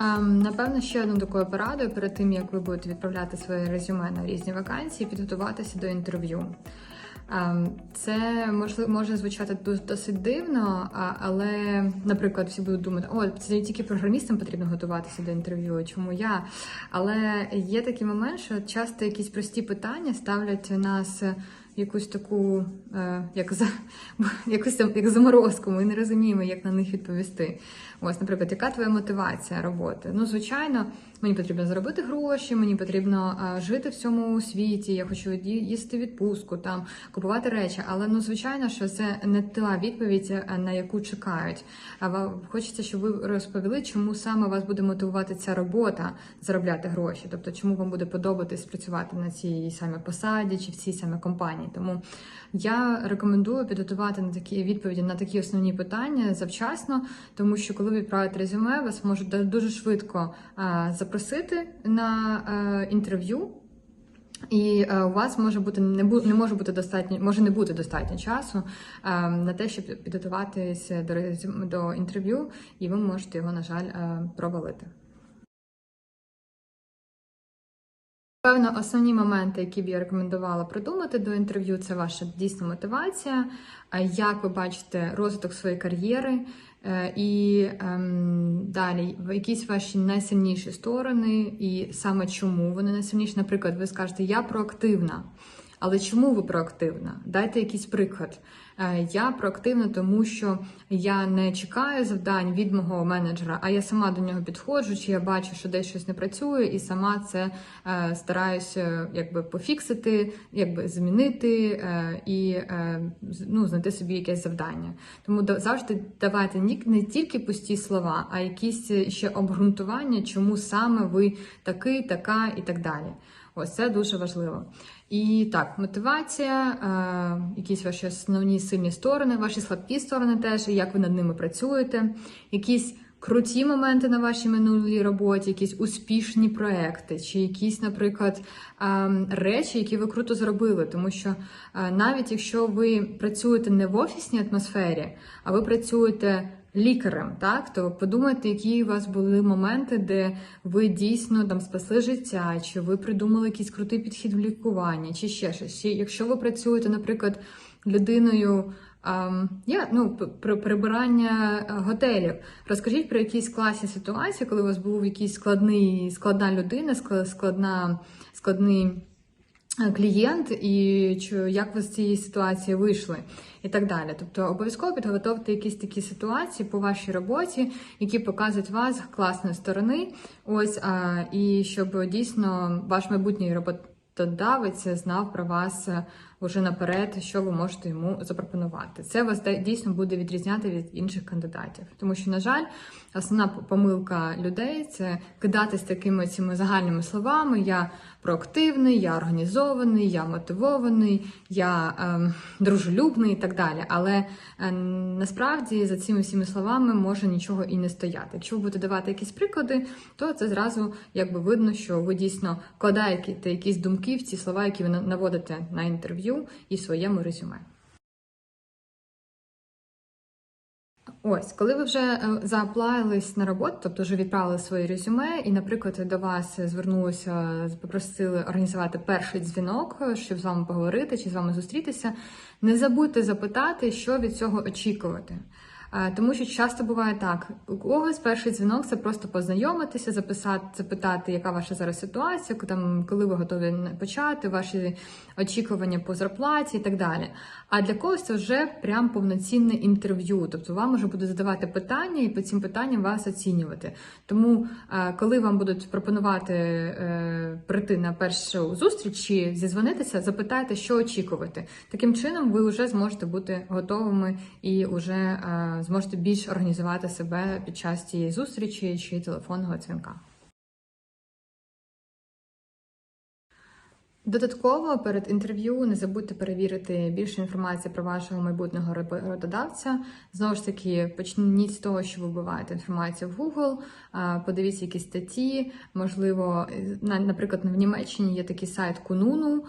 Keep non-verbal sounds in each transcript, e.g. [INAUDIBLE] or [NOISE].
Ем, Напевно, ще одну такою порадою перед тим, як ви будете відправляти своє резюме на різні вакансії, підготуватися до інтерв'ю. Ем, Це може звучати досить дивно, але, наприклад, всі будуть думати, о, це не тільки програмістам потрібно готуватися до інтерв'ю, чому я? Але є такий момент, що часто якісь прості питання ставлять нас якусь таку, е, як за [LAUGHS] якусь там як заморозку. Ми не розуміємо, як на них відповісти. Ось, наприклад, яка твоя мотивація роботи? Ну, звичайно, мені потрібно заробити гроші, мені потрібно е, жити в цьому світі. Я хочу їсти відпустку, там купувати речі. Але ну, звичайно, що це не та відповідь, е, на яку чекають. А хочеться, щоб ви розповіли, чому саме вас буде мотивувати ця робота заробляти гроші. Тобто, чому вам буде подобатись працювати на цій саме посаді чи в цій саме компанії. Тому я рекомендую підготувати на такі відповіді на такі основні питання завчасно, тому що коли ви відправите резюме, вас можуть дуже швидко запросити на е, інтерв'ю. І е, у вас може бути не бу, не може бути достатньо, може не бути достатньо часу е, на те, щоб підготуватися до до інтерв'ю, і ви можете його, на жаль, е, провалити. Певно, основні моменти, які б я рекомендувала продумати до інтерв'ю, це ваша дійсна мотивація, е, як ви бачите розвиток своєї кар'єри, е, і ем, далі якісь ваші найсильніші сторони, і саме чому вони найсильніші. Наприклад, ви скажете, я проактивна. Але чому ви проактивна? Дайте якийсь приклад. Е, Я проактивна, тому що я не чекаю завдань від мого менеджера, а я сама до нього підходжу, чи я бачу, що десь щось не працює, і сама це е, стараюся якби пофіксити, якби змінити е, і ну, знайти собі якесь завдання. Тому завжди давайте не тільки пусті слова, а якісь ще обґрунтування, чому саме ви такий, така і так далі. Ось це дуже важливо. І так, мотивація, е, якісь ваші основні сильні сторони, ваші слабкі сторони теж, і як ви над ними працюєте, якісь круті моменти на вашій минулій роботі, якісь успішні проекти, чи якісь, наприклад, е, речі, які ви круто зробили. Тому що е, навіть якщо ви працюєте не в офісній атмосфері, а ви працюєте лікарем, так то подумайте, які у вас були моменти, де ви дійсно там спасли життя, чи ви придумали якийсь крутий підхід в лікуванні, чи ще щось. Якщо ви працюєте, наприклад, людиною. ем, я ну про прибирання е, готелів. Розкажіть про якісь класні ситуації, коли у вас був якийсь складний складна людина, складна складний клієнт, і чи як ви з цієї ситуації вийшли, і так далі. Тобто обов'язково підготовте якісь такі ситуації по вашій роботі, які показують вас класної сторони. Ось а, і щоб дійсно ваш майбутній роботодавець знав про вас е, уже наперед, що ви можете йому запропонувати. Це вас дійсно буде відрізняти від інших кандидатів, тому що, на жаль, основна помилка людей це кидатись такими цими загальними словами. Я проактивний, я організований, я мотивований, я ем, дружелюбний і так далі. Але е, насправді за цими всіми словами може нічого і не стояти. Якщо ви будете давати якісь приклади, то це зразу якби видно, що ви дійсно вкладаєте якісь думки в ці слова, які ви наводите на інтерв'ю і своєму резюме. Ось, коли ви вже е, зааплаїлись на роботу, тобто вже відправили своє резюме, і, наприклад, до вас звернулися, попросили організувати перший дзвінок, е, щоб з вами поговорити чи з вами зустрітися, не забудьте запитати, що від цього очікувати. Тому що часто буває так: у когось перший дзвінок це просто познайомитися, записати, запитати, яка ваша зараз ситуація, там, коли ви готові почати, ваші очікування по зарплаті і так далі. А для когось це вже прям повноцінне інтерв'ю. Тобто вам може буде задавати питання і по цим питанням вас оцінювати. Тому, коли вам будуть пропонувати е, прийти на першу зустріч чи зізвонитися, запитайте, що очікувати. Таким чином, ви вже зможете бути готовими і вже зможете більш організувати себе під час цієї зустрічі чи телефонного дзвінка. Додатково перед інтерв'ю не забудьте перевірити більше інформації про вашого майбутнього роботодавця. Знову ж таки, почніть з того, що ви вбиваєте інформацію в Google, подивіться якісь статті. Можливо, наприклад, в Німеччині є такий сайт Kununu,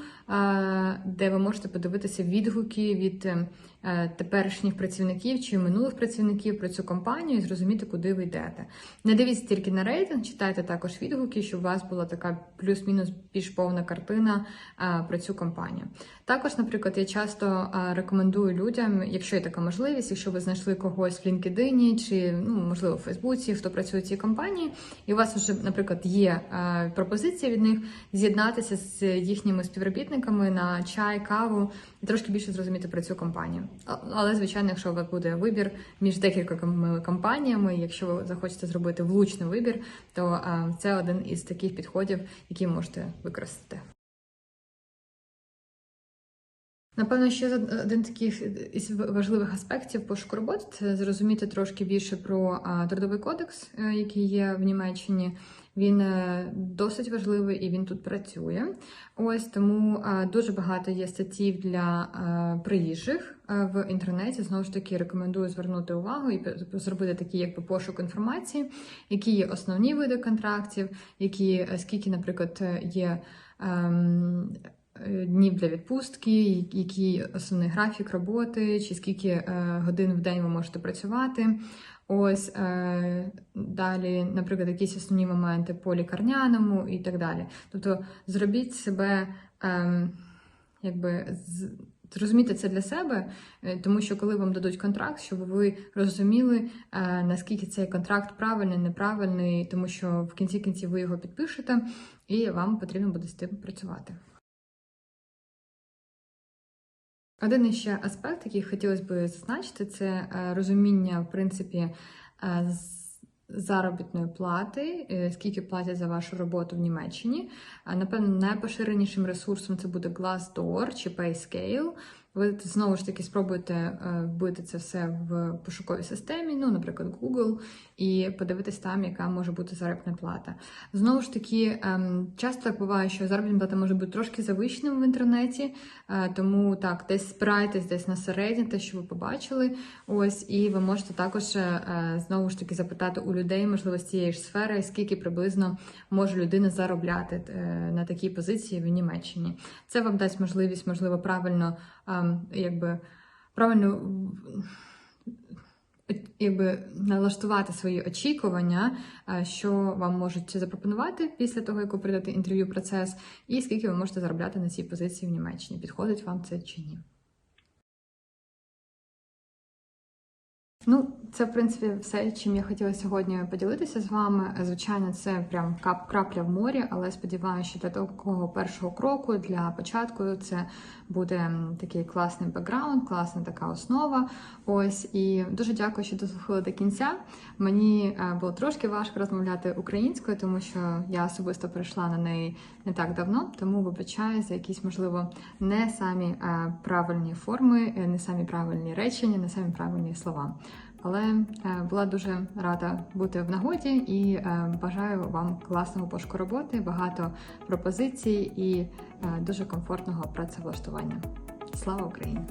де ви можете подивитися відгуки від е, е, теперішніх працівників чи минулих працівників про цю компанію і зрозуміти, куди ви йдете. Не дивіться тільки на рейтинг, читайте також відгуки, щоб у вас була така плюс-мінус більш повна картина е, про цю компанію. Також, наприклад, я часто е, рекомендую людям, якщо є така можливість, якщо ви знайшли когось в LinkedIn чи ну можливо в Фейсбуці, хто працює в цій компанії, і у вас вже, наприклад, є е, пропозиція від них з'єднатися з їхніми співробітниками на чай, каву і трошки більше зрозуміти про цю компанію. Але звичайно, якщо у вас буде вибір між декількома компаніями, якщо ви захочете зробити влучний вибір, то е, це один із таких підходів, які можете використати. Напевно, ще з- один таких із важливих аспектів пошуку роботи це зрозуміти трошки більше про трудовий кодекс, е, який є в Німеччині. Він е, досить важливий і він тут працює. Ось тому дуже багато є статтів для приїжджих в інтернеті. Знову ж таки, рекомендую звернути увагу і зробити такий якби пошук інформації, які є основні види контрактів, які е, скільки, наприклад, є. Ем, Днів для відпустки, який основний графік роботи, чи скільки е, годин в день ви можете працювати. Ось е, далі, наприклад, якісь основні моменти по лікарняному і так далі. Тобто зробіть себе, е, якби з- зрозумійте це для себе, е, тому що коли вам дадуть контракт, щоб ви розуміли, наскільки цей контракт правильний, неправильний, тому що в кінці кінців ви його підпишете, і вам потрібно буде з тим працювати. Один іще аспект, який хотілося б зазначити, це е, розуміння, в принципі, е, заробітної плати, е, скільки платять за вашу роботу в Німеччині. Напевно, найпоширенішим ресурсом це буде Glassdoor чи PayScale. Ви знову ж таки спробуєте е, вбити це все в пошуковій системі, ну, наприклад, Google, і подивитись там, яка може бути заробітна плата. Знову ж таки, ем, часто так буває, що заробітна плата може бути трошки завищеною в інтернеті, е, тому так, десь спирайтесь десь на середнє, те, що ви побачили. Ось, і ви можете також е, знову ж таки запитати у людей, можливо, з цієї ж сфери, скільки приблизно може людина заробляти е, на такій позиції в Німеччині. Це вам дасть можливість, можливо, правильно якби правильно якби налаштувати свої очікування, е, що вам можуть запропонувати після того, як ви прийдете інтерв'ю процес, і скільки ви можете заробляти на цій позиції в Німеччині. Підходить вам це чи ні? Ну, це в принципі все, чим я хотіла сьогодні поділитися з вами. Звичайно, це прям кап крапля в морі, але сподіваюся, що для такого першого кроку для початку це буде такий класний бекграунд, класна така основа. Ось і дуже дякую, що дослухали до кінця. Мені е, було трошки важко розмовляти українською, тому що я особисто прийшла на неї не так давно, тому вибачаю за якісь, можливо, не самі е, правильні форми, е, не самі правильні речення, не самі правильні слова. Але е, була дуже рада бути в нагоді і е, бажаю вам класного пошуку роботи, багато пропозицій і е, дуже комфортного працевлаштування. Слава Україні!